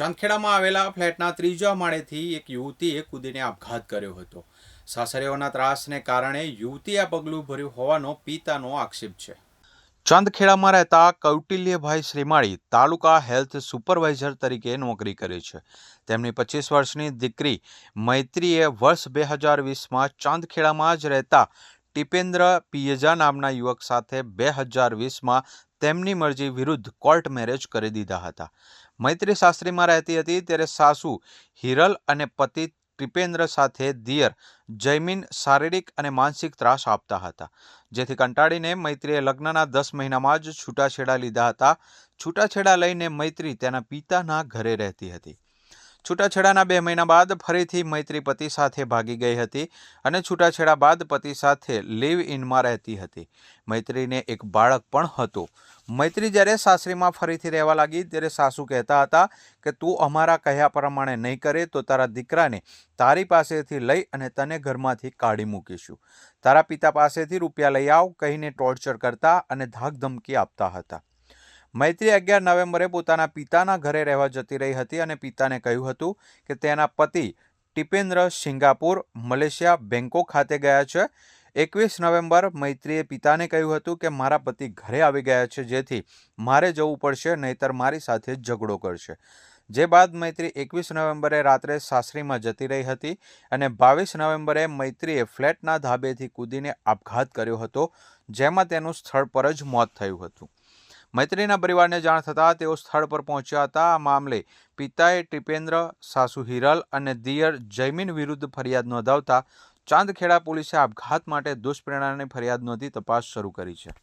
ચાંદખેડામાં આવેલા ફ્લેટના ત્રીજા માળેથી એક યુવતીએ કૂદીને આપઘાત કર્યો હતો. સાસરીઓના ત્રાસને કારણે યુવતીએ પગલું ભર્યું હોવાનો પિતાનો આક્ષેપ છે. ચાંદખેડામાં રહેતા કૌટિલ્યભાઈ શ્રીમાળી તાલુકા હેલ્થ સુપરવાઇઝર તરીકે નોકરી કરે છે. તેમની પચીસ વર્ષની દીકરી મૈત્રીએ વર્ષ બે હજાર વીસમાં ચાંદખેડામાં જ રહેતા ટિપેન્દ્ર પિયજા નામના યુવક સાથે બે હજાર વીસમાં તેમની મરજી વિરુદ્ધ કોર્ટ મેરેજ કરી દીધા હતા. મૈત્રી શાસ્ત્રીમાં રહેતી હતી ત્યારે સાસુ હિરલ અને પતિ ત્રિપેન્દ્ર સાથે દિયર જયમીન શારીરિક અને માનસિક ત્રાસ આપતા હતા. જેથી કંટાળીને મૈત્રીએ લગ્નના દસ મહિનામાં જ છૂટાછેડા લીધા હતા. છૂટાછેડા લઈને મૈત્રી તેના પિતાના ઘરે રહેતી હતી. છૂટાછેડાના બે મહિના બાદ ફરીથી મૈત્રી પતિ સાથે ભાગી ગઈ હતી અને છૂટાછેડા બાદ પતિ સાથે લીવ ઇનમાં રહેતી હતી. મૈત્રીને એક બાળક પણ હતું. મૈત્રી જ્યારે સાસરીમાં ફરીથી રહેવા લાગી, ત્યારે સાસુ કહેતા હતા કે, તું અમારા કહ્યા પ્રમાણે નહીં કરે તો તારા દીકરાને તારી પાસેથી લઈ અને તને ઘરમાંથી કાઢી મૂકીશું. તારા પિતા પાસેથી રૂપિયા લઈ આવ, કહીને ટોર્ચર કરતા અને ધાકધમકી આપતા હતા. મૈત્રી અગિયાર નવેમ્બરે પોતાના પિતાના ઘરે રહેવા જતી રહી હતી અને પિતાને કહ્યું હતું કે, તેના પતિ ટિપેન્દ્ર સિંગાપુર, મલેશિયા, બેંકોક ખાતે ગયા છે. એકવીસ નવેમ્બર મૈત્રીએ પિતાને કહ્યું હતું કે, મારા પતિ ઘરે આવી ગયા છે, જેથી મારે જવું પડશે, નહીતર મારી સાથે ઝઘડો કરશે. જે બાદ મૈત્રી એકવીસ નવેમ્બરે રાત્રે સાસરીમાં જતી રહી હતી અને બાવીસ નવેમ્બરે મૈત્રીએ ફ્લેટના ધાબેથી કૂદીને આપઘાત કર્યો હતો, જેમાં તેનું સ્થળ પર જ મોત થયું હતું. મૈત્રીના પરિવારને જાણ થતાં તેઓ સ્થળ પર પહોંચ્યા હતા. આ મામલે પિતાએ ટિપેન્દ્ર, સાસુ હિરલ અને દિયર જૈમિન વિરુદ્ધ ફરિયાદ નોંધાવતા ચાંદખેડા પોલીસે આપઘાત માટે દુષ્પ્રેરણાની ફરિયાદ નોંધી તપાસ શરૂ કરી છે.